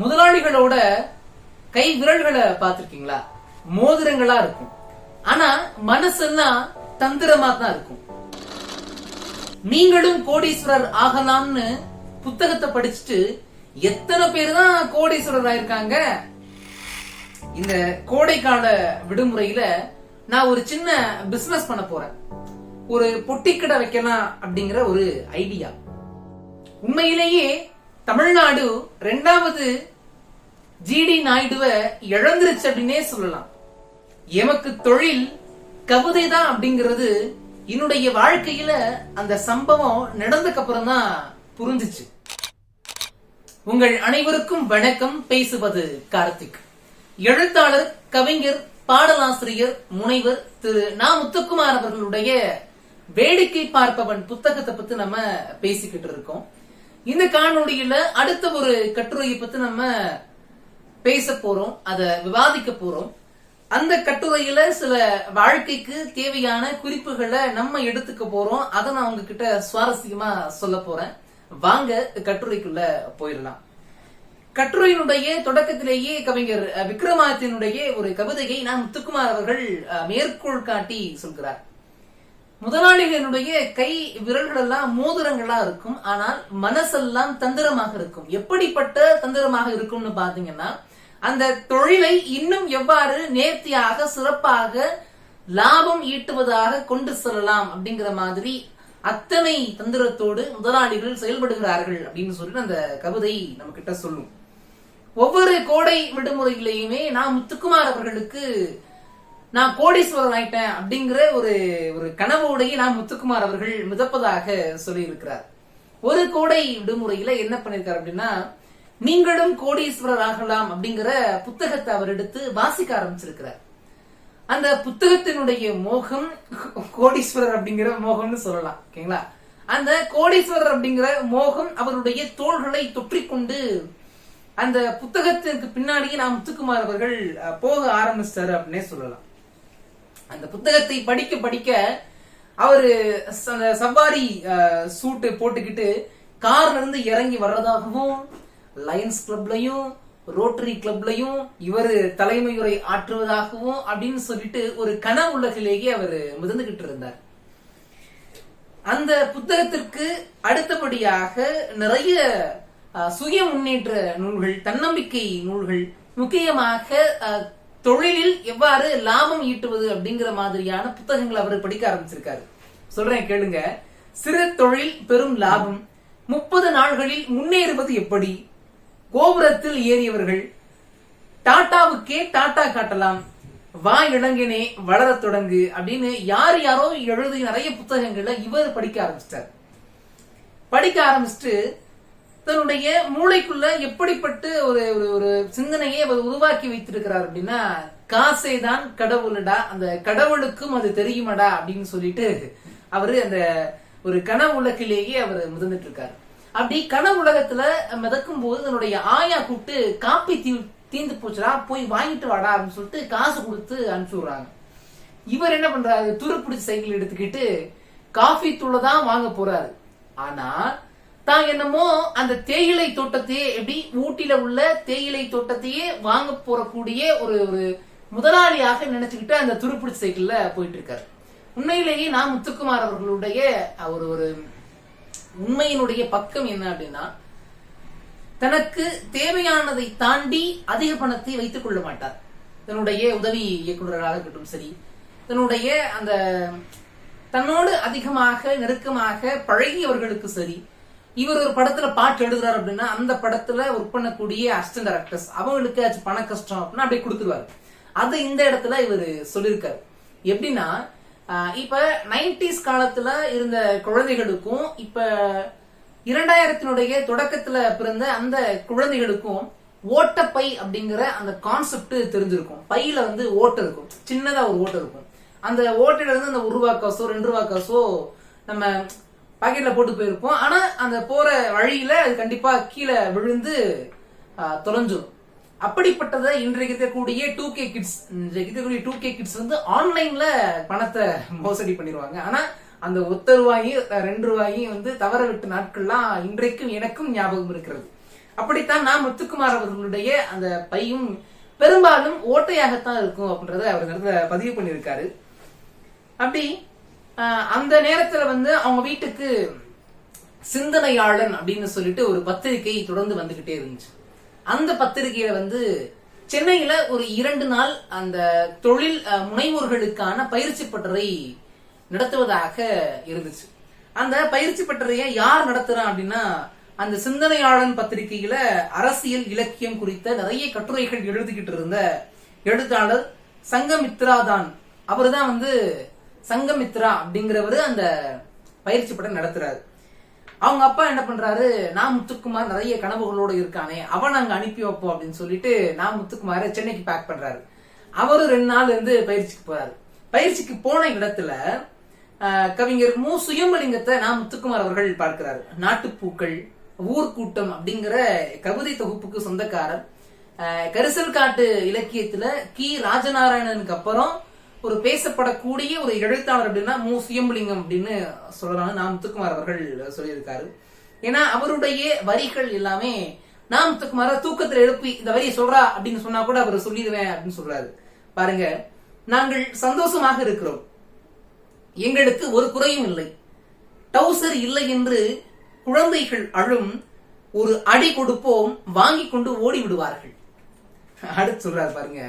முதலாளிகளோட கை விரல்களை பார்த்திருக்கீங்களா? மோதிரங்களா இருக்கும். ஆனா மனசெல்லாம் தந்திரமா தான் இருக்கும். நீங்களும் கோடீஸ்வரர் ஆகலாம்னு புத்தகத்தை படிச்சுட்டு எத்தனை பேர் தான் கோடீஸ்வரர் ஆயிருக்காங்க? இந்த கோடைக்கால விடுமுறையில நான் ஒரு சின்ன பிசினஸ் பண்ண போறேன். ஒரு பொட்டிக்கடை வைக்கலாம் அப்படிங்கிற ஒரு ஐடியா உண்மையிலேயே தமிழ்நாடு ரெண்டாவது ஜிடி நாயுடுவ இழந்துருச்சு அப்படின்னே சொல்லலாம். எமக்கு தொழில் கவிதை தான் அப்படிங்கிறது என்னுடைய வாழ்க்கையில அந்த சம்பவம் நடந்ததுக்கு அப்புறம் தான் புரிஞ்சுச்சு. உங்கள் அனைவருக்கும் வணக்கம். பேசுவது கார்த்திக். எழுத்தாளர் கவிஞர் பாடலாசிரியர் முனைவர் திரு நா. முத்துக்குமார் அவர்களுடைய வேடிக்கை பார்ப்பவன் புத்தகத்தை பத்தி நம்ம பேசிக்கிட்டு இருக்கோம். இந்த காணொலியில அடுத்த ஒரு கட்டுரையை பத்தி நம்ம பேச போறோம் அதை விவாதிக்க போறோம். அந்த கட்டுரையில சில வாழ்க்கைக்கு தேவையான குறிப்புகளை நம்ம எடுத்துக்க போறோம். அதை நான் உங்ககிட்ட சுவாரஸ்யமா சொல்ல போறேன். வாங்க கட்டுரைக்குள்ள போயிடலாம். கட்டுரையினுடைய தொடக்கத்திலேயே கவிஞர் அஹ், ஒரு கவிதையை நான் முத்துக்குமார் அவர்கள் அஹ், மேற்கோள் காட்டி சொல்கிறார். முதலாளிகளுடைய கை விரல்கள் எல்லாம் மோதிரங்களா இருக்கும். ஆனால் மனசெல்லாம் தந்திரமாக இருக்கும். எப்படிப்பட்ட தந்திரமாக இருக்கும்னு பாத்தீங்கன்னா அந்த தொழிலை இன்னும் எவ்வாறு நேர்த்தியாக சிறப்பாக லாபம் ஈட்டுவதாக கொண்டு செல்லலாம் அப்படிங்கிற மாதிரி அத்தனை தந்திரத்தோடு முதலாளிகள் செயல்படுகிறார்கள் அப்படின்னு சொல்லி அந்த கவிதை நம்ம கிட்ட சொல்லும். ஒவ்வொரு கோடை விடுமுறையிலையுமே நான் முத்துக்குமார் அவர்களுக்கு நான் கோடீஸ்வரன் ஆயிட்டேன் அப்படிங்கிற ஒரு ஒரு கனவோடையே நான் முத்துக்குமார் அவர்கள் மிதப்பதாக சொல்லியிருக்கிறார். ஒரு கோடை விடுமுறையில என்ன பண்ணிருக்காரு அப்படின்னா நீங்களும் கோடீஸ்வரர் ஆகலாம் அப்படிங்கிற புத்தகத்தை அவர் எடுத்து வாசிக்க ஆரம்பிச்சிருக்கிறார். அந்த புத்தகத்தினுடைய மோகம் கோடீஸ்வரர் அப்படிங்கிற மோகம்னு சொல்லலாம் ஓகேங்களா? அந்த கோடீஸ்வரர் அப்படிங்கிற மோகம் அவருடைய தோள்களை தொற்றிக்கொண்டு அந்த புத்தகத்திற்கு பின்னாடியே நான் முத்துக்குமார் அவர்கள் போக ஆரம்பிச்சாரு அப்படின்னே சொல்லலாம். அந்த புத்தகத்தை படிக்க படிக்க அவரு சவாரி சூட்டு போட்டுக்கிட்டு கார்ல இருந்து இறங்கி வர்றதாகவும் லயன்ஸ் கிளப்லயும் ரோட்டரி கிளப்லயும் இவர் தலைமையுரை ஆற்றுவதாகவும் அப்படின்னு சொல்லிட்டு ஒரு கன உலகிலேயே அவர் மிதந்துகிட்டு இருந்தார். அந்த புத்தகத்திற்கு அடுத்தபடியாக நிறைய அஹ், சுய முன்னேற்ற நூல்கள் தன்னம்பிக்கை நூல்கள் முக்கியமாக அஹ், தொழிலில் எவ்வாறு லாபம் ஈட்டுவது அப்படிங்கிற மாதிரியான புத்தகங்களை அவர் படிக்க ஆரம்பிச்சிருக்காரு. சொல்றேன் கேளுங்க. சிறு தொழில் பெரும் லாபம். முப்பது நாள்களில் முன்னேறுவது எப்படி? கோபுரத்தில் ஏறியவர்கள் டாட்டாவுக்கே டாட்டா காட்டலாம். வா இளங்கினே வளரத் தொடங்கு அப்படின்னு யார் யாரோ எழுதி நிறைய புத்தகங்களை இவர் படிக்க ஆரம்பிச்சிட்டார். படிக்க ஆரம்பிச்சுட்டு தன்னுடைய மூளைக்குள்ள எப்படிப்பட்டு ஒரு ஒரு சிந்தனையை அவர் உருவாக்கி வைத்திருக்கிறார் அப்படின்னா காசே தான் கடவுளடா அந்த கடவுளுக்கும் அது தெரியுமடா அப்படின்னு சொல்லிட்டு அவரு அந்த ஒரு கனவு உலகிலேயே அவர் மிதந்துட்டு இருக்காரு அப்படி கனவு உலகத்துல மிதக்கும் போது தன்னுடைய ஆயா கூப்பிட்டு காப்பி தீ தீந்து போச்சுடா போய் வாங்கிட்டு வாடா அப்படின்னு சொல்லிட்டு காசு கொடுத்து அனுப்பிச்சு விடுறாங்க இவர் என்ன பண்றாரு? துருப்பிடிச்ச சைக்கிள் எடுத்துக்கிட்டு காஃபி தூளை தான் வாங்க போறாரு. ஆனா தான் என்னமோ அந்த தேயிலை தோட்டத்தையே எப்படி ஊட்டில உள்ள தேயிலை தோட்டத்தையே வாங்க போறக்கூடிய ஒரு ஒரு முதலாளியாக நினைச்சுக்கிட்டு அந்த துருப்பிடி சைக்கிள்ல போயிட்டு இருக்காரு. உண்மையிலேயே நான் முத்துக்குமார் அவர்களுடைய ஒரு ஒரு உண்மையினுடைய பக்கம் என்ன அப்படின்னா தனக்கு தேவையானதை தாண்டி அதிக பணத்தை வைத்துக் கொள்ள மாட்டார். தன்னுடைய உதவி இயக்குநராக இருக்கட்டும் சரி தன்னுடைய அந்த தன்னோடு அதிகமாக நெருக்கமாக பழகியவர்களுக்கு சரி இவர் ஒரு படத்துல பாட்டு எழுதுறாரு அப்படின்னா அந்த படத்துல ஒர்க் பண்ணக்கூடிய அசிஸ்டன்ட் டேரக்டர்ஸ் அவங்களுக்கு அது பண கஷ்டம் அப்படின்னா அப்படியே கொடுத்துருவாரு. அது இந்த இடத்துல இவர் சொல்லியிருக்காரு. எப்படின்னா இப்ப நைன்டிஸ் காலத்துல இருந்த குழந்தைகளுக்கும் இப்ப இரண்டாயிரத்தினுடைய தொடக்கத்துல பிறந்த அந்த குழந்தைகளுக்கும் ஓட்டப்பை அப்படிங்கிற அந்த கான்செப்ட் தெரிஞ்சிருக்கும். பையில வந்து ஓட்டை இருக்கும். சின்னதா ஒரு ஓட்டை இருக்கும். அந்த ஓட்டையில இருந்து அந்த ஒரு ரூபா காசோ ரெண்டு ரூபா காசோ நம்ம பாக்கெட்ல போட்டு போயிருப்போம். ஆனா அந்த போற வழியில அது கண்டிப்பா கீழே விழுந்து தொலைஞ்சிடும் அப்படிப்பட்டதை இன்றைக்கு இருக்கக்கூடிய டூ கே கிட்ஸ் இன்றைக்கு இருக்கக்கூடிய டூ கே கிட்ஸ் வந்து ஆன்லைன்ல பணத்தை மோசடி பண்ணிடுவாங்க ஆனா அந்த ஒத்த ரூபாயும் ரெண்டு ரூபாயும் வந்து தவற விட்ட நாட்கள்லாம் இன்றைக்கும் எனக்கும் ஞாபகம் இருக்கிறது. அப்படித்தான் நான் முத்துக்குமார் அவர்களுடைய அந்த பையும் பெரும்பாலும் ஓட்டையாகத்தான் இருக்கும் அப்படின்றத அவர் பதிவு பண்ணியிருக்காரு. அப்படி அந்த நேரத்துல வந்து அவங்க வீட்டுக்கு சிந்தனையாளன் அப்படின்னு சொல்லிட்டு ஒரு பத்திரிகை தொடர்ந்து வந்துகிட்டே இருந்துச்சு. அந்த பத்திரிகையில வந்து சென்னையில ஒரு இரண்டு நாள் அந்த தொழில் முனைவோர்களுக்கான பயிற்சி பட்டறை நடத்துவதாக இருந்துச்சு. அந்த பயிற்சி பட்டறையை யார் நடத்துறான் அப்படின்னா அந்த சிந்தனையாளன் பத்திரிகையில அரசியல் இலக்கியம் குறித்த நிறைய கட்டுரைகள் எழுதிக்கிட்டு இருந்த எழுத்தாளர் சங்கமித்ரா தான் அவர்தான் வந்து சங்கமித்ரா அப்படிங்கிறவரு அந்த பயிற்சி படம் நடத்துறாரு. அவங்க அப்பா என்ன பண்றாரு? நான் முத்துக்குமார் நிறைய கனவுகளோட இருக்கானே அவன் அங்க அனுப்பி வைப்போம் அப்படின்னு சொல்லிட்டு நான் முத்துக்குமார சென்னைக்கு பேக் பண்றாரு. அவரும் ரெண்டு நாள் இருந்து பயிற்சிக்கு போறாரு. பயிற்சிக்கு போன இடத்துல ஆஹ், கவிஞர் மு. சுயம்பலிங்கத்தை நான் முத்துக்குமார் அவர்கள் பார்க்கிறாரு. நாட்டுப்பூக்கள் ஊர்க்கூட்டம் அப்படிங்கிற கவிதை தொகுப்புக்கு சொந்தக்காரர். கரிசல் காட்டு இலக்கியத்துல கி. ராஜநாராயணனுக்கு அப்புறம் ஒரு பேசப்படக்கூடிய ஒரு எழுத்தாளர் அப்படின்னா மு. சுயம்பலிங்கம் அப்படின்னு சொல்லலாம். நாம் முத்துக்குமார் அவர்கள் சொல்லியிருக்காரு. ஏன்னா அவருடைய வரிகள் எல்லாமே நாம் முத்துக்குமார தூக்கத்துல எழுப்பி இந்த வரியை சொல்றா அப்படின்னு சொன்னா கூட அவர் சொல்லிடுவேன் அப்படின்னு சொல்றாரு. பாருங்க நாங்கள் சந்தோஷமாக இருக்கிறோம். எங்களுக்கு ஒரு குறையும் இல்லை. டவுசர் இல்லை என்று குழந்தைகள் அழும் ஒரு அடி கொடுப்போம் வாங்கி கொண்டு ஓடி விடுவார்கள் அடுத்து சொல்றாரு பாருங்க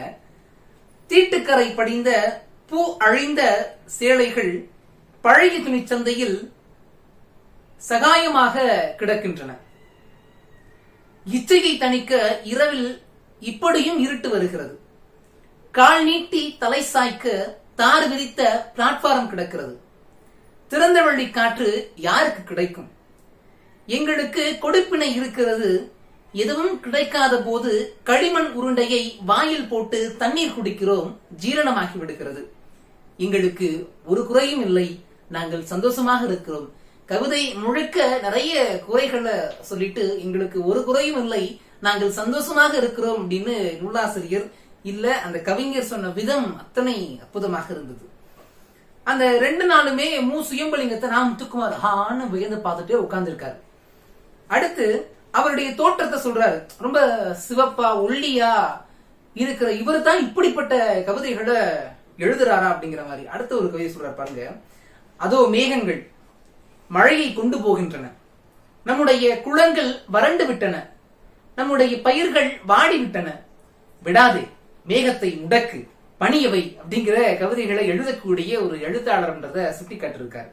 தீட்டுக்கரை படிந்த பூ அழிந்த சேலைகள் பழைய துணிச்சந்தையில் சகாயமாக கிடக்கின்றன. இச்சையை தணிக்க இரவில் இப்படியும் இருட்டு வருகிறது. கால் நீட்டி தலை சாய்க்க தார் விரித்த பிளாட்பாரம் கிடக்கிறது. திறந்த வழி காற்று யாருக்கு கிடைக்கும்? எங்களுக்கு கொடுப்பினை இருக்கிறது. எதுவும் கிடைக்காத போது களிமண் உருண்டையை வாயில் போட்டு தண்ணீர் குடிக்கிறோம். ஜீரணமாகி விடுகிறது. எங்களுக்கு ஒரு குறையும் இல்லை. நாங்கள் சந்தோஷமாக இருக்கிறோம். கவிதை முழுக்க நிறைய குறைகளை சொல்லிட்டு எங்களுக்கு ஒரு குறையும் இல்லை. நாங்கள் சந்தோஷமாக இருக்கிறோம் அப்படின்னு நூலாசிரியர் இல்ல அந்த கவிஞர் சொன்ன விதம் அத்தனை அற்புதமாக இருந்தது. அந்த ரெண்டு நாளுமே மு. சுயம்பலிங்கத்தை நான் முத்துக்குமார் ஹான்னு வியந்து பார்த்துட்டே உட்கார்ந்துருக்காரு. அடுத்து அவருடைய தோற்றத்தை சொல்றாரு. ரொம்ப சிவப்பா ஒல்லியா இருக்கிற இவர் தான் இப்படிப்பட்ட கவிதைகளை எழுதுறாரா அப்படிங்கிற மாதிரி அடுத்த ஒரு கவிதை சொல்றார் பாருங்க. அதோ மேகங்கள் மழையை கொண்டு போகின்றன. நம்முடைய குளங்கள் வறண்டு விட்டன. நம்முடைய பயிர்கள் வாடி விட்டன. விடாதே மேகத்தை முடக்கு பணியவை அப்படிங்கிற கவிதைகளை எழுதக்கூடிய ஒரு எழுத்தாளர்ன்றத சுட்டி காட்டிருக்காரு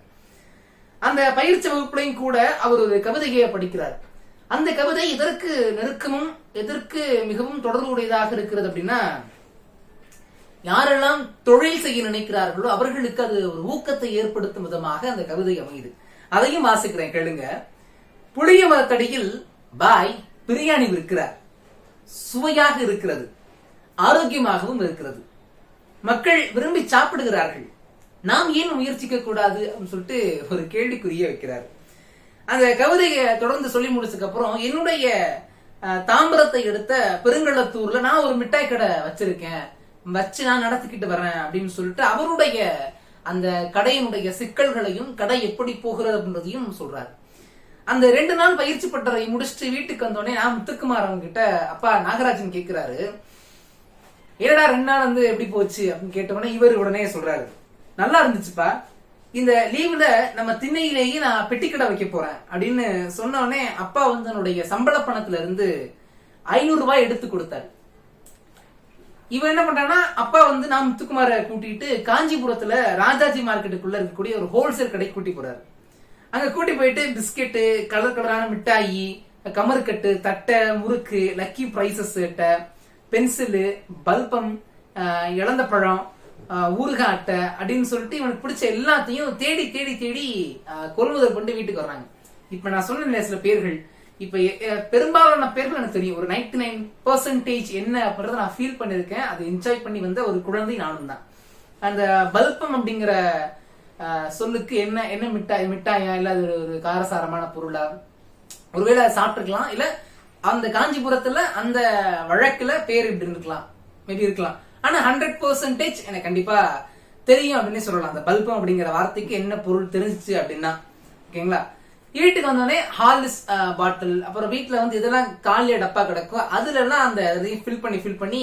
அந்த பயிற்சி வகுப்புலையும் கூட அவர் ஒரு கவிதையை படிக்கிறார். அந்த கவிதை எதற்கு நெருக்கமும் எதற்கு மிகவும் தொடர்புடையதாக இருக்கிறது அப்படின்னா யாரெல்லாம் தொழில் செய்ய நினைக்கிறார்களோ அவர்களுக்கு அது ஒரு ஊக்கத்தை ஏற்படுத்தும் விதமாக அந்த கவிதை அமையுது. அதையும் வாசிக்கிறேன் கேளுங்க. புளிய மரத்தடியில் பாய் பிரியாணி விற்கிறார். சுவையாக இருக்கிறது. ஆரோக்கியமாகவும் இருக்கிறது. மக்கள் விரும்பி சாப்பிடுகிறார்கள். நாம் ஏன் முயற்சிக்க கூடாது அப்படின்னு சொல்லிட்டு ஒரு கேள்விக்குரிய வைக்கிறார். அந்த கவிதையை தொடர்ந்து சொல்லி முடிச்சதுக்கு அப்புறம் என்னுடைய தாம்பரத்தை எடுத்த பெருங்கள்ளத்தூர்ல நான் ஒரு மிட்டாய் கடை வச்சிருக்கேன். வச்சு நான் நடத்திக்கிட்டு வரேன் அப்படின்னு சொல்லிட்டு அவருடைய அந்த கடையினுடைய சிக்கல்களையும் கடை எப்படி போகிறது அப்படின்றதையும் சொல்றாரு. அந்த ரெண்டு நாள் பயிற்சி பட்டறை முடிச்சுட்டு வீட்டுக்கு வந்தோடனே நான் முத்துக்குமார் அவங்கிட்ட அப்பா நாகராஜன் கேட்கிறாரு என்னடா ரெண்டு நாள் வந்து எப்படி போச்சு? அப்படின்னு கேட்டவொடனே இவர் உடனே சொல்றாரு. நல்லா இருந்துச்சுப்பா. இந்த லீவுல நம்ம திண்ணையிலேயே நான் பெட்டிக்கடை வைக்க போறேன். அப்படின்னு சொன்ன உடனே அப்பா வந்து என்னுடைய சம்பள பணத்துல இருந்து ஐநூறு ரூபாய் எடுத்து கொடுத்தாரு. இவன் என்ன பண்றான்னா அப்பா வந்து நான் முத்துக்குமார கூட்டிட்டு காஞ்சிபுரத்துல ராஜாஜி மார்க்கெட்டுக்குள்ள இருக்கக்கூடிய ஒரு ஹோல்சேல் கடைக்கு கூட்டி போறாரு. அங்க கூட்டி போயிட்டு பிஸ்கெட்டு கலர் கலரான மிட்டாயி கமருக்கட்டு தட்டை முறுக்கு லக்கி பிரைசஸ் அட்டை பென்சிலு பல்பம் இழந்த பழம் ஊறுகாய் அட்டை அப்படின்னு சொல்லிட்டு இவனுக்கு பிடிச்ச எல்லாத்தையும் தேடி தேடி தேடி கொள்முதல் கொண்டு வீட்டுக்கு வர்றாங்க. இப்ப நான் சொன்ன சில பேர்கள் இப்ப பெரும்பாலான பேருக்கு எனக்கு தெரியும். ஒரு 99% நைன் பெர்சன்டேஜ் என்ன அப்படின்றத நான் ஃபீல் பண்ணிருக்கேன் அதை என்ஜாய் பண்ணி வந்த ஒரு குழந்தை நானும் தான். அந்த பல்பம் அப்படிங்கிற சொல்லுக்கு என்ன என்ன மிட்டாய் மிட்டாயா இல்ல அது ஒரு- காரசாரமான பொருளா? ஒருவேளை அதை சாப்பிட்டுருக்கலாம். இல்ல அந்த காஞ்சிபுரத்துல அந்த வழக்குல பேர் இப்படி இருக்கலாம் மேபி இருக்கலாம். ஆனா ஹண்ட்ரட் பெர்சன்டேஜ் எனக்கு கண்டிப்பா தெரியும் அப்படின்னு சொல்லலாம். அந்த பல்பம் அப்படிங்கிற வார்த்தைக்கு என்ன பொருள் தெரிஞ்சிச்சு அப்படின்னா. ஓகேங்களா? வீட்டுக்கு வந்தோடனே ஹார்லிஸ் பாட்டில் uh, அப்புறம் வீட்டில் வந்து இதெல்லாம் காலியா டப்பா கிடக்கும். அதுல எல்லாம் அந்த ஃபில் பண்ணி ஃபில் பண்ணி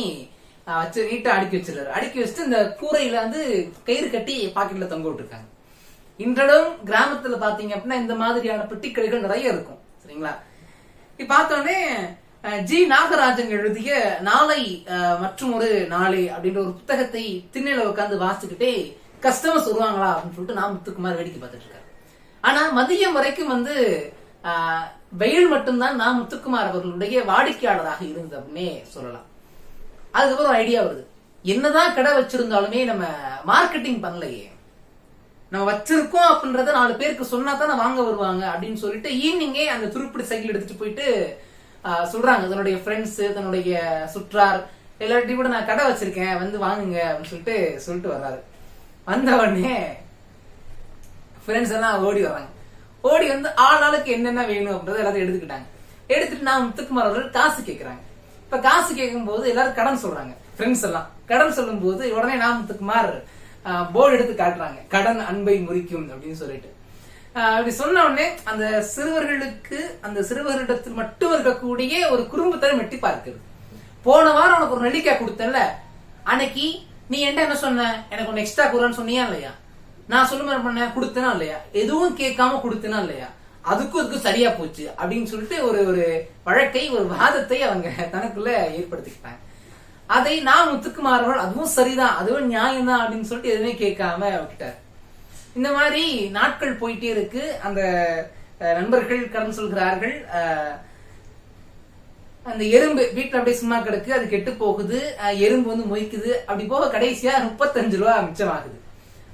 வச்சு நீட்டா அடுக்கி வச்சிருக்காரு அடுக்கி வச்சுட்டு இந்த கூரையில வந்து கயிறு கட்டி பாக்கெட்ல தொங்க விட்டுருக்காங்க. இன்றளவும் கிராமத்துல பாத்தீங்க அப்படின்னா இந்த மாதிரியான பெட்டிக்கடைகள் நிறைய இருக்கும். சரிங்களா? இப்ப பார்த்தோடனே ஜி நாகராஜன் எழுதிய நாளை மற்றும் ஒரு நாளை அப்படின்ற ஒரு புத்தகத்தை திண்ணையில உட்காந்து வாசிச்சுக்கிட்டே கஸ்டமர்ஸ் வருவாங்களா அப்படின்னு சொல்லிட்டு நான் முத்துக்குமார் வேடிக்கை பார்த்துட்டு இருக்காரு. ஆனா மதியம் வரைக்கும் வந்து வெயில் மட்டும்தான் நான் முத்துக்குமார் அவர்களுடைய வாடிக்கையாளராக இருந்தது அப்படின்னே சொல்லலாம். அதுக்கப்புறம் ஐடியா வருது. என்னதான் கடை வச்சிருந்தாலுமே நம்ம மார்க்கெட்டிங் பண்ணலையே. நம்ம வச்சிருக்கோம் அப்படின்றத நாலு பேருக்கு சொன்னா தானே வாங்க வருவாங்க அப்படின்னு சொல்லிட்டு ஈவினிங்கே அந்த துருப்பிடி சைக்கிள் எடுத்துட்டு போயிட்டு சொல்றாங்க. தன்னுடைய ஃப்ரெண்ட்ஸ் தன்னுடைய சுற்றார் எல்லார்ட்டையும் கூட நான் கடை வச்சிருக்கேன் வந்து வாங்குங்க அப்படின்னு சொல்லிட்டு சொல்லிட்டு வர்றாரு. வந்த உடனே ஃப்ரெண்ட்ஸ் எல்லாம் ஓடி வராங்க. ஓடி வந்து ஆள் ஆளுக்கு என்னென்ன வேணும் அப்படின்றத எல்லாத்தையும் எடுத்துக்கிட்டாங்க. எடுத்துட்டு நான் முத்துக்குமார் அவர்கள் காசு கேட்கறாங்க இப்ப காசு கேட்கும் போது எல்லாரும் கடன் சொல்றாங்க. ஃப்ரெண்ட்ஸ் எல்லாம். கடன் சொல்லும் போது உடனே நான் முத்துக்குமார் போர்டு எடுத்து காட்டுறாங்க. கடன் அன்பை முறிக்கும் அப்படின்னு சொல்லிட்டு. அப்படி சொன்ன உடனே அந்த சிறுவர்களுக்கு அந்த சிறுவர்களிடத்தில் மட்டும் இருக்கக்கூடிய ஒரு குறும்புத்தனம் மெட்டி பார்க்கிறது போன வாரம் உனக்கு ஒரு நெல்லிக்காய் கொடுத்தேன்ல. அன்னைக்கு நீ என்ன என்ன சொன்ன? எனக்கு ஒன்னு எக்ஸ்ட்ரா கொடுறான்னு சொன்னியா இல்லையா? நான் சொல்லுமா பண்ண கொடுத்தனா இல்லையா? எதுவும் கேட்காம கொடுத்தனா இல்லையா? அதுக்கும் இதுக்கும் சரியா போச்சு அப்படின்னு சொல்லிட்டு ஒரு ஒரு வழக்கை ஒரு வாதத்தை அவங்க தனக்குள்ள ஏற்படுத்திக்கிட்டாங்க. அதை நான் முத்துக்குமாரவர்கள் அதுவும் சரிதான் அதுவும் நியாயம் தான் அப்படின்னு சொல்லிட்டு எதுவுமே கேட்காம விட்டார் இந்த மாதிரி நாட்கள் போயிட்டே இருக்கு. அந்த நண்பர்கள் கடன் சொல்கிறார்கள். அந்த எறும்பு வீட்டுல அப்படியே சும்மா கிடக்கு அது கெட்டு போகுது. எறும்பு வந்து மொய்க்குது. அப்படி போக கடைசியா முப்பத்தஞ்சு ரூபா மிச்சமாகுது.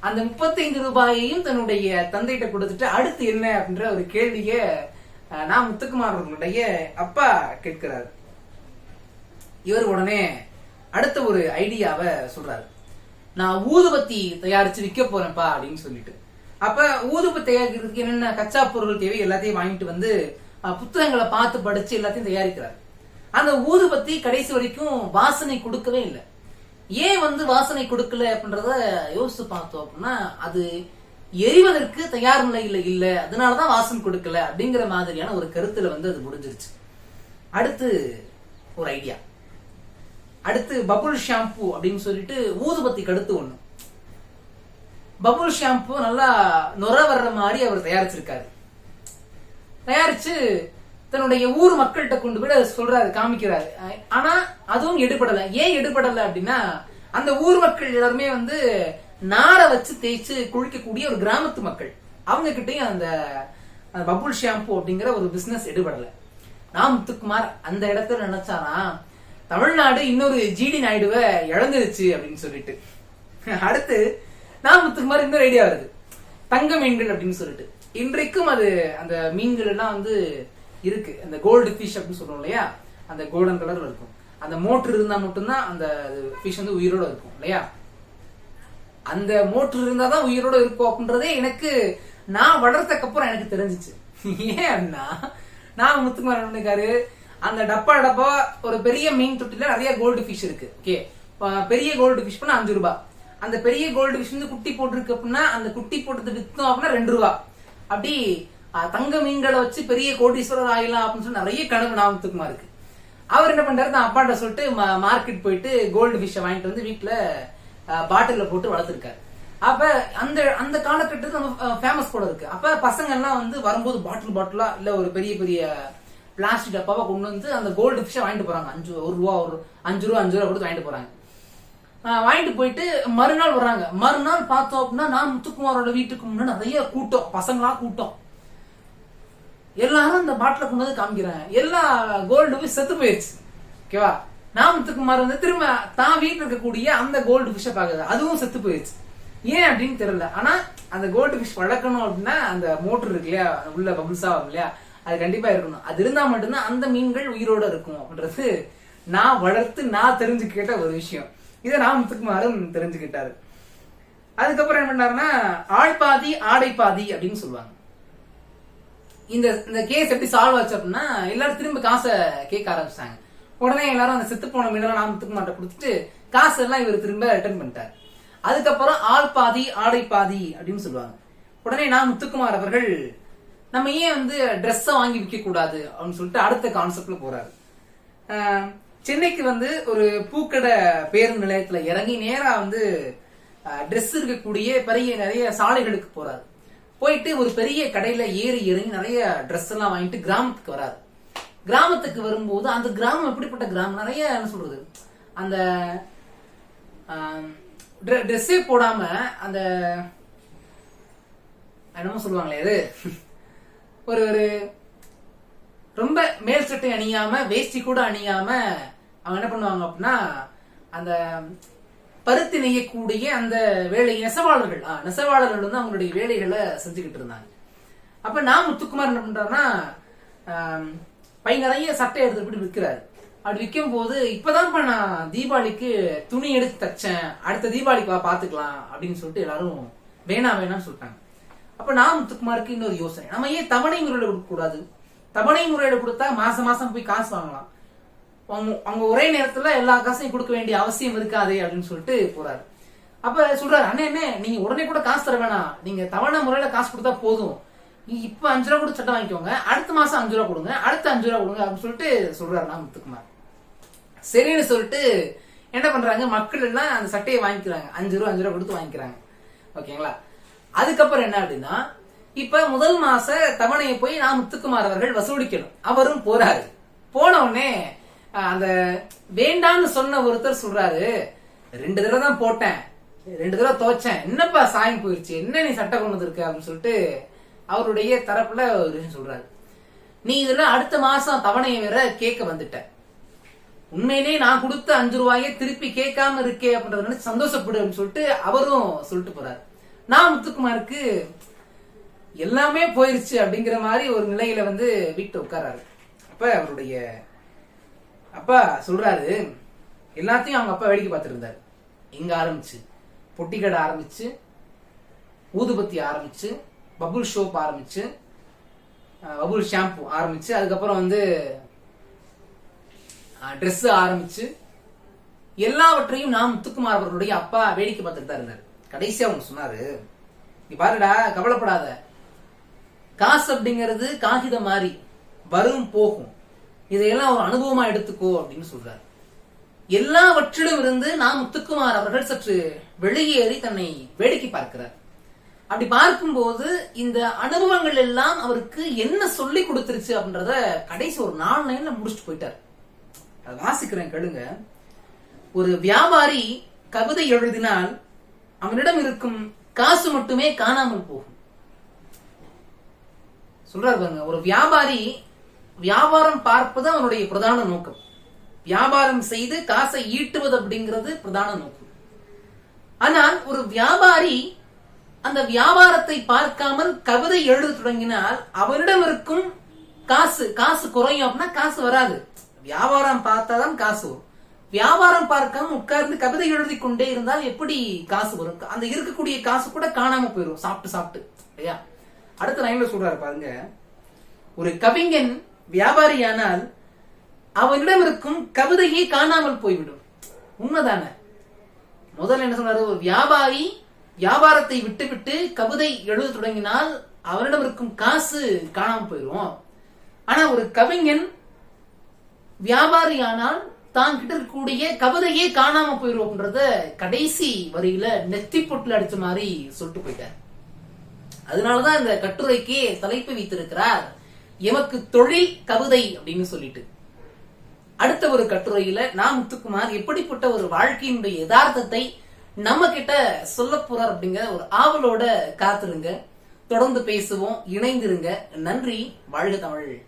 அந்த முப்பத்தைந்து ரூபாயையும் தன்னுடைய தந்தைகிட்ட கொடுத்துட்டு அடுத்து என்ன அப்படின்ற ஒரு கேள்விய நான் முத்துக்குமார் அவர்களுடைய அப்பா கேட்கிறாரு. இவர் உடனே அடுத்த ஒரு ஐடியாவை சொல்றாரு. நான் ஊதுபத்தி தயாரிச்சு விற்க போறேன்ப்பா அப்படின்னு சொல்லிட்டு. அப்ப ஊதுபத்தி தயாரிக்கிறதுக்கு என்னென்ன கச்சா பொருள் தேவை எல்லாத்தையும் வாங்கிட்டு வந்து புத்தகங்களை பார்த்து படிச்சு எல்லாத்தையும் தயாரிக்கிறார். அந்த ஊதுபத்தி கடைசி வரைக்கும் வாசனை கொடுக்கவே இல்லை. ஏன் வந்து வாசனை கொடுக்கல அப்படின்றத யோசிச்சு பார்த்தோம் அப்படின்னா அது எரிவதற்கு தயார் நிலையில இல்ல. அதனாலதான் வாசனை கொடுக்கல அப்படிங்கிற மாதிரியான ஒரு கருத்துல வந்து அது முடிஞ்சிருச்சு. அடுத்து ஒரு ஐடியா அடுத்து பபுள் ஷாம்பு அப்படின்னு சொல்லிட்டு ஊதுபத்திக்கு அடுத்து ஒண்ணு. பபுள் ஷாம்பு நல்லா நுர வர்ற மாதிரி அவர் தயாரிச்சிருக்காரு. தயாரிச்சு தன்னுடைய ஊர் மக்கள்கிட்ட கொண்டு போய் அதை சொல்றாரு காமிக்கிறாரு. ஆனா அதுவும் எடுபடல. ஏன் எடுபடல அப்படின்னா அந்த ஊர் மக்கள் எல்லாருமே வந்து நாரை வச்சு தேய்ச்சு குளிக்கக்கூடிய ஒரு கிராமத்து மக்கள். அவங்க கிட்டயும் அந்த பபுல் ஷாம்பு அப்படிங்கிற ஒரு பிசினஸ் எடுபடல. நான் முத்துக்குமார் அந்த இடத்துல நினைச்சாராம் தமிழ்நாடு இன்னொரு ஜிடி நாயுடுவை இழந்துருச்சு அப்படின்னு சொல்லிட்டு. அடுத்து நான் முத்துக்குமார் இன்னொரு ஐடியா வருது. தங்க மீன்கள் அப்படின்னு சொல்லிட்டு. இன்றைக்கும் அது அந்த மீன்கள் எல்லாம் வந்து இருக்கு. அந்த கோல்டு ஃபிஷ் அப்படின்னு சொல்றோம் இல்லையா? அந்த கோல்டன் கலர்ல இருக்கும். அந்த மோட்டர் இருந்தா மட்டும்தான் அந்த ஃபிஷ் வந்து உயிரோட இருக்கும் இல்லையா? அந்த மோட்டர் இருந்தா தான் உயிரோட இருக்கும் அப்படின்றதே எனக்கு நான் வளர்த்ததுக்கு அப்புறம் எனக்கு தெரிஞ்சுச்சு. ஏன் நான் முத்துக்குமார் பண்ணிருக்காரு அந்த டப்பா டப்பா ஒரு பெரிய மீன் தொட்டில நிறைய கோல்டு ஃபிஷ் இருக்கு ஓகே பெரிய கோல்டு ஃபிஷ் பண்ணா அஞ்சு ரூபாய் அந்த பெரிய கோல்டு ஃபிஷ் வந்து குட்டி போட்டிருக்கு அப்படின்னா அந்த குட்டி போட்டது வித்தோம் அப்படின்னா ரெண்டு ரூபா. அப்படி தங்க மீன்களை வச்சு பெரிய கோடீஸ்வரர் ஆயிலாம் அப்படின்னு சொல்லி நிறைய கனவு நாமத்துக்குமா முத்துக்குமார் இருக்கு. அவர் என்ன பண்றாரு? தான் அப்பாட்ட சொல்லிட்டு மார்க்கெட் போயிட்டு கோல்டு ஃபிஷ்ஷை வாங்கிட்டு வந்து வீட்டுல பாட்டில போட்டு வளர்த்துருக்காரு. அப்ப அந்த அந்த காலகட்டத்துக்கு ஃபேமஸ் கூட இருக்கு. அப்ப பசங்க எல்லாம் வந்து வரும்போது பாட்டில் பாட்டிலா இல்ல ஒரு பெரிய பெரிய பிளாஸ்டிக் டப்பாவை கொண்டு வந்து அந்த கோல்டு ஃபிஷ்ஷை வாங்கிட்டு போறாங்க. அஞ்சு ஒரு ரூபா ஒரு அஞ்சு ரூபா அஞ்சு ரூபா கொடுத்து வாங்கிட்டு போறாங்க. வாங்கிட்டு போயிட்டு மறுநாள் வர்றாங்க. மறுநாள் பார்த்தோம் அப்படின்னா நான் முத்துக்குமாரோட வீட்டுக்கு முன்னாடி நிறைய கூட்டம் பசங்களா கூட்டம். எல்லாரும் அந்த பாட்டில கொண்டு வந்து காமிக்கிறாங்க எல்லா கோல்டு போய் செத்து போயிருச்சு. ஓகேவா நாமத்துக்குமார் வந்து திரும்ப தான் வீட்டில் இருக்கக்கூடிய அந்த கோல்டு ஃபிஷ்ஷை பார்க்குது. அதுவும் செத்து போயிருச்சு. ஏன் அப்படின்னு தெரியல. ஆனா அந்த கோல்டு ஃபிஷ் வளர்க்கணும் அப்படின்னா அந்த மோட்டர் இருக்கு இல்லையா? உள்ள பபுள்ஸா ஆகும் இல்லையா? அது கண்டிப்பா இருக்கணும். அது இருந்தா மட்டும்தான் அந்த மீன்கள் உயிரோட இருக்கும் அப்படின்றது நான் வளர்த்து நான் தெரிஞ்சுக்கிட்ட ஒரு விஷயம். இதை நாமத்துக்குமாரும் தெரிஞ்சுக்கிட்டாரு. அதுக்கப்புறம் என்ன பண்ணாருன்னா ஆள் பாதி ஆடை பாதி அப்படின்னு சொல்லுவாங்க. இந்த இந்த கேஸ் எப்படி சால்வ் ஆச்சு அப்படின்னா எல்லாரும் திரும்ப காசை கேட்க ஆரம்பிச்சாங்க உடனே எல்லாரும் அந்த செத்து போன மீனெல்லாம் நாமத்துக்கு மாட்ட கொடுத்துட்டு காசு எல்லாம் இவர் திரும்ப ரிட்டர்ன் பண்ணிட்டார். அதுக்கப்புறம் ஆள் பாதி ஆடை பாதி அப்படின்னு சொல்லுவாங்க. உடனே நான் முத்துக்குமார் அவர்கள் நம்ம ஏன் வந்து ட்ரெஸ்ஸை வாங்கி விற்க கூடாது அப்படின்னு சொல்லிட்டு அடுத்த கான்செப்ட்ல போறாரு. ஆஹ் சென்னைக்கு வந்து ஒரு பூக்கடை பேருந்து நிலையத்துல இறங்கி நேரா வந்து ட்ரெஸ் இருக்கக்கூடிய பெரிய நிறைய சாலைகளுக்கு போறாரு. போயிட்டு ஒரு பெரிய கடையில ஏறி இறங்கி நிறைய ட்ரெஸ் எல்லாம் வாங்கிட்டு கிராமத்துக்கு வராரு. கிராமத்துக்கு வரும்போது அந்த கிராமம் எப்படிப்பட்ட கிராமம்? நிறைய என்ன சொல்றது? அந்த ட்ரெஸ்ஸே போடாம அந்த என்னமோ சொல்லுவாங்களே இது ஒரு ஒரு ரொம்ப மேல் சட்டை அணியாம வேஷ்டி கூட அணியாம அவங்க என்ன பண்ணுவாங்க அப்படின்னா அந்த பருத்தி நெய்யக்கூடிய அந்த வேலை நெசவாளர்கள் நெசவாளர்கள் வந்து அவங்களுடைய வேலைகளை செஞ்சுக்கிட்டு இருந்தாங்க. அப்ப நான் முத்துக்குமார் என்ன பண்றாருன்னா பை நிறைய சட்டை எடுத்துட்டு போய் விற்கிறாரு. அப்படி விற்கும் போது இப்பதான்ப்பா நான் தீபாவளிக்கு துணி எடுத்து தச்சேன் அடுத்த தீபாவளிக்கு வா பாத்துக்கலாம் அப்படின்னு சொல்லிட்டு எல்லாரும் வேணாம் வேணாம்னு சொல்லிட்டாங்க. அப்ப நான் முத்துக்குமாருக்கு இன்னொரு யோசனை. நம்ம ஏன் தவணை முறையில கொடுக்க கூடாது தவணை முறையில கொடுத்தா மாசம் மாசம் போய் காசு வாங்கலாம். அவங்க அவங்க ஒரே நேரத்துல எல்லா காசையும் கொடுக்க வேண்டிய அவசியம் இருக்காது அப்படின்னு சொல்லிட்டு போறாரு. அப்ப சொல்றாரு அண்ணே என்ன நீங்க உடனே கூட காசு தர வேணாம். நீங்க தவணை முறையில காசு கொடுத்தா போதும். நீங்க இப்ப அஞ்சு ரூபா கூட சட்டை வாங்கிக்கோங்க. அடுத்த மாசம் அஞ்சு ரூபா கொடுங்க. அடுத்த அஞ்சு ரூபா கொடுங்க அப்படின்னு சொல்லிட்டு சொல்றாரு நான் முத்துக்குமார். சரின்னு சொல்லிட்டு என்ன பண்றாங்க? மக்கள் எல்லாம் அந்த சட்டையை வாங்கிக்கிறாங்க. அஞ்சு ரூபா அஞ்சு ரூபா கொடுத்து வாங்கிக்கிறாங்க. ஓகேங்களா? அதுக்கப்புறம் என்ன அப்படின்னா இப்ப முதல் மாச தவணையை போய் நான் முத்துக்குமார் அவர்கள் வசூலிக்கணும். அவரும் போறாரு. போன உடனே அந்த வேண்டான்னு சொன்ன ஒருத்தர் சொல்றாரு ரெண்டு தடவை தான் போட்டேன். ரெண்டு தடவை துவைச்சேன். என்னப்பா சாயம் போயிருச்சு? என்ன நீ சட்டை கொண்டு வந்திருக்க? அப்படின்னு சொல்லிட்டு அவருடைய தரப்புல ஒரு விஷயம் சொல்றாரு. நீ இதெல்லாம் அடுத்த மாசம் தவணையை வேற கேட்க வந்துட்ட. உண்மையிலேயே நான் கொடுத்த அஞ்சு ரூபாயை திருப்பி கேட்காம இருக்கே அப்படின்றத நினைச்சு சந்தோஷப்படு அப்படின்னு சொல்லிட்டு அவரும் சொல்லிட்டு போறாரு. நான் முத்துக்குமாருக்கு எல்லாமே போயிருச்சு அப்படிங்கிற மாதிரி ஒரு நிலையில வந்து வீட்டு உட்காராரு அப்ப அவருடைய அப்பா சொல்றாரு எல்லாத்தையும் அவங்க அப்பா வேடிக்கை பார்த்துருந்தாரு. எங்க ஆரம்பிச்சு பொட்டிக்கடை ஆரம்பிச்சு ஊதுபத்தி ஆரம்பிச்சு பபுள் ஷோப் ஆரம்பிச்சு பபுல் பபுள் ஷாம்பு ஆரம்பிச்சு அதுக்கப்புறம் வந்து ட்ரெஸ் ஆரம்பிச்சு எல்லாவற்றையும் நாம் முத்துக்குமார் அவர்களுடைய அப்பா வேடிக்கை பார்த்துட்டு தான் இருந்தார். கடைசியா அவங்க சொன்னாரு நீ பாருடா கவலைப்படாத. காசு அப்படிங்கிறது காகிதம் மாதிரி வரும் போகும். இதையெல்லாம் ஒரு அனுபவமா எடுத்துக்கோ அப்படின்னு சொல்றாரு. எல்லாவற்றிலும் இருந்து நாம் முத்துக்குமார் அவர்கள் சற்று வெளியேறி தன்னை வேடிக்கை பார்க்கிறார். அப்படி பார்க்கும்போது இந்த அனுபவங்கள் எல்லாம் அவருக்கு என்ன சொல்லி கொடுத்துருச்சு அப்படின்றத கடைசி ஒரு நாலு லைன்ல முடிச்சுட்டு போயிட்டார். அதை வாசிக்கிறேன் கேளுங்க. ஒரு வியாபாரி கவிதை எழுதினால் அவனிடம் இருக்கும் காசு மட்டுமே காணாமல் போகும். சொல்றாரு பாருங்க ஒரு வியாபாரி வியாபாரம் பார்ப்பது அவனுடைய பிரதான நோக்கம். வியாபாரம் செய்து காசை ஈட்டுவது அப்படிங்கிறது பிரதான நோக்கம். ஆனால் ஒரு வியாபாரி அந்த வியாபாரத்தை பார்க்காமல் கவிதை எழுத தொடங்கினால் அவனிடம் இருக்கும் காசு காசு குறையும் அப்படின்னா காசு வராது. வியாபாரம் பார்த்தாதான் காசு வரும். வியாபாரம் பார்க்காம உட்கார்ந்து கவிதை எழுதி கொண்டே இருந்தால் எப்படி காசு வரும்? அந்த இருக்கக்கூடிய காசு கூட காணாம போயிடும் சாப்பிட்டு சாப்பிட்டு இல்லையா? அடுத்த லைன்ல சொல்றாரு பாருங்க. ஒரு கவிஞன் வியாபாரியானால் அவனிடம் இருக்கும் கவிதையே காணாமல் போய்விடும். உண்மைதான? முதல்ல என்ன சொன்னாரு ஒரு வியாபாரி வியாபாரத்தை விட்டுவிட்டு கவிதை எழுத தொடங்கினால் அவனிடம் இருக்கும் காசு காணாமல் போயிடும் ஆனா ஒரு கவிஞன் வியாபாரியானால் தான் கிட்ட இருக்கக்கூடிய கவிதையே காணாம போயிடும் அப்படின்றத கடைசி வரியில நெத்தி பொட்டில் அடிச்ச மாதிரி சொல்லிட்டு போயிட்டார். அதனாலதான் இந்த கட்டுரைக்கே தலைப்பு வைத்திருக்கிறார் எமக்கு தொழில் கவிதை அப்படின்னு சொல்லிட்டு. அடுத்த ஒரு கட்டுரையில நான் முத்துக்குமார் எப்படிப்பட்ட ஒரு வாழ்க்கையினுடைய யதார்த்தத்தை நம்ம கிட்ட சொல்ல போறார் அப்படிங்கிற ஒரு ஆவலோட காத்துருங்க. தொடர்ந்து பேசுவோம் இணைந்திருங்க. நன்றி வாழ்க தமிழ்.